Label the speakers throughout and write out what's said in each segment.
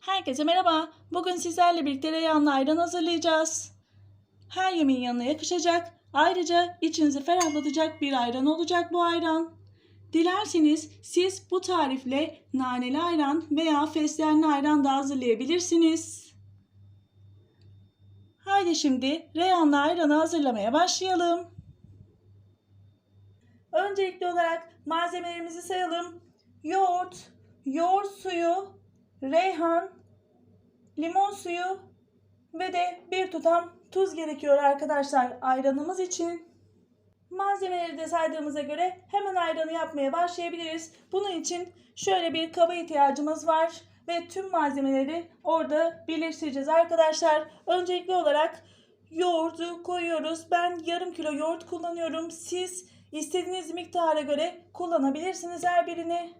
Speaker 1: Herkese merhaba. Bugün sizlerle birlikte reyhanlı ayran hazırlayacağız. Her yemeğin yanına yakışacak, ayrıca içinizi ferahlatacak bir ayran olacak bu ayran. Dilerseniz siz bu tarifle naneli ayran veya fesleğenli ayran da hazırlayabilirsiniz. Haydi şimdi reyhanlı ayranı hazırlamaya başlayalım. Öncelikli olarak malzemelerimizi sayalım. Yoğurt, yoğurt suyu, reyhan, limon suyu ve de bir tutam tuz gerekiyor arkadaşlar ayranımız için. Malzemeleri de saydığımıza göre hemen ayranı yapmaya başlayabiliriz. Bunun için şöyle bir kaba ihtiyacımız var ve tüm malzemeleri orada birleştireceğiz arkadaşlar. Öncelikli olarak yoğurdu koyuyoruz. Ben yarım kilo yoğurt kullanıyorum. Siz istediğiniz miktara göre kullanabilirsiniz her birini.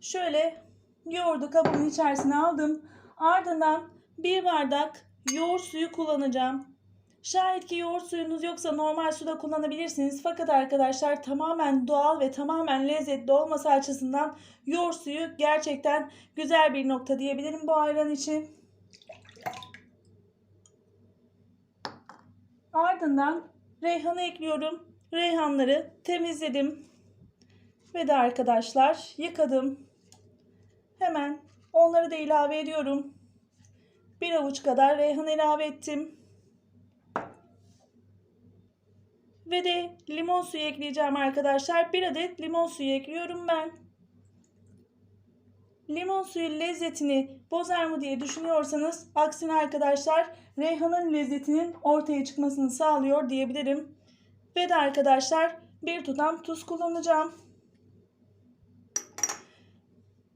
Speaker 1: Şöyle yoğurdu kabımın içerisine aldım. Ardından bir bardak yoğurt suyu kullanacağım. Şayet ki yoğurt suyunuz yoksa normal suda kullanabilirsiniz. Fakat arkadaşlar tamamen doğal ve tamamen lezzetli olması açısından yoğurt suyu gerçekten güzel bir nokta diyebilirim bu ayran için. Ardından reyhanı ekliyorum. Reyhanları temizledim. Ve de arkadaşlar yıkadım. Hemen onları da ilave ediyorum. Bir avuç kadar reyhan ilave ettim. Ve de limon suyu ekleyeceğim arkadaşlar. Bir adet limon suyu ekliyorum ben. Limon suyu lezzetini bozar mı diye düşünüyorsanız aksine arkadaşlar reyhanın lezzetinin ortaya çıkmasını sağlıyor diyebilirim. Ve de arkadaşlar bir tutam tuz kullanacağım.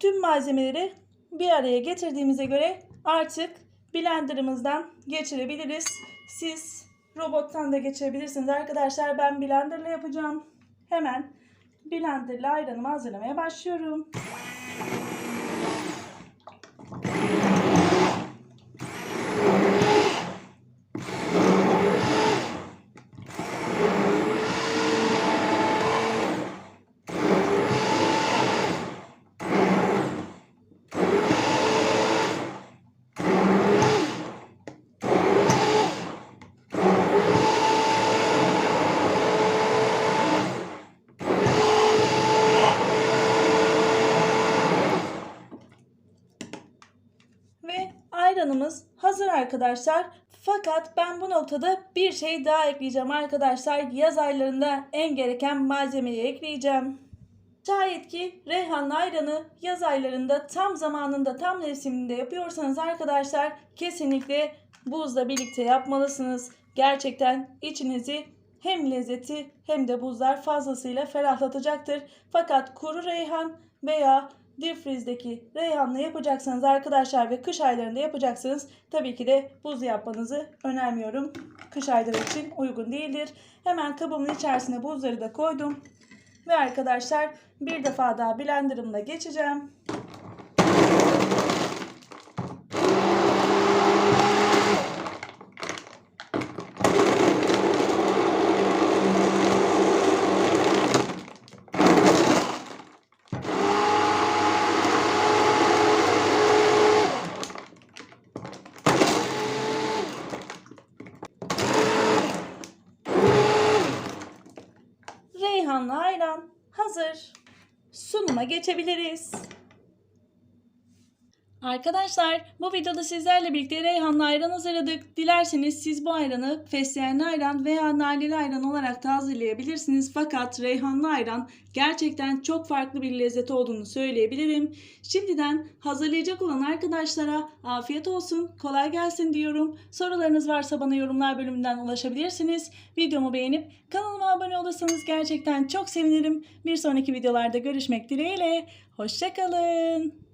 Speaker 1: Tüm malzemeleri bir araya getirdiğimize göre artık blenderımızdan geçirebiliriz. Siz robottan da geçirebilirsiniz arkadaşlar. Ben blenderla yapacağım. Hemen blenderla ayranımı hazırlamaya başlıyorum. Ve ayranımız hazır arkadaşlar. Fakat ben bu noktada bir şey daha ekleyeceğim arkadaşlar. Yaz aylarında en gereken malzemeyi ekleyeceğim. Şayet ki reyhanlı ayranı yaz aylarında tam zamanında tam mevsiminde yapıyorsanız arkadaşlar kesinlikle buzla birlikte yapmalısınız. Gerçekten içinizi hem lezzeti hem de buzlar fazlasıyla ferahlatacaktır. Fakat kuru reyhan veya difrizdeki reyhanla yapacaksanız arkadaşlar ve kış aylarında yapacaksanız tabii ki de buz yapmanızı önermiyorum. Kış ayları için uygun değildir. Hemen kabımın içerisine buzları da koydum. Ve arkadaşlar bir defa daha blenderımla geçeceğim. Reyhanlı ayran hazır. Sunuma geçebiliriz. Arkadaşlar bu videoda sizlerle birlikte reyhanlı ayran hazırladık. Dilerseniz siz bu ayranı fesleğenli ayran veya naneli ayran olarak da hazırlayabilirsiniz. Fakat reyhanlı ayran gerçekten çok farklı bir lezzet olduğunu söyleyebilirim. Şimdiden hazırlayacak olan arkadaşlara afiyet olsun, kolay gelsin diyorum. Sorularınız varsa bana yorumlar bölümünden ulaşabilirsiniz. Videomu beğenip kanalıma abone olursanız gerçekten çok sevinirim. Bir sonraki videolarda görüşmek dileğiyle. Hoşçakalın.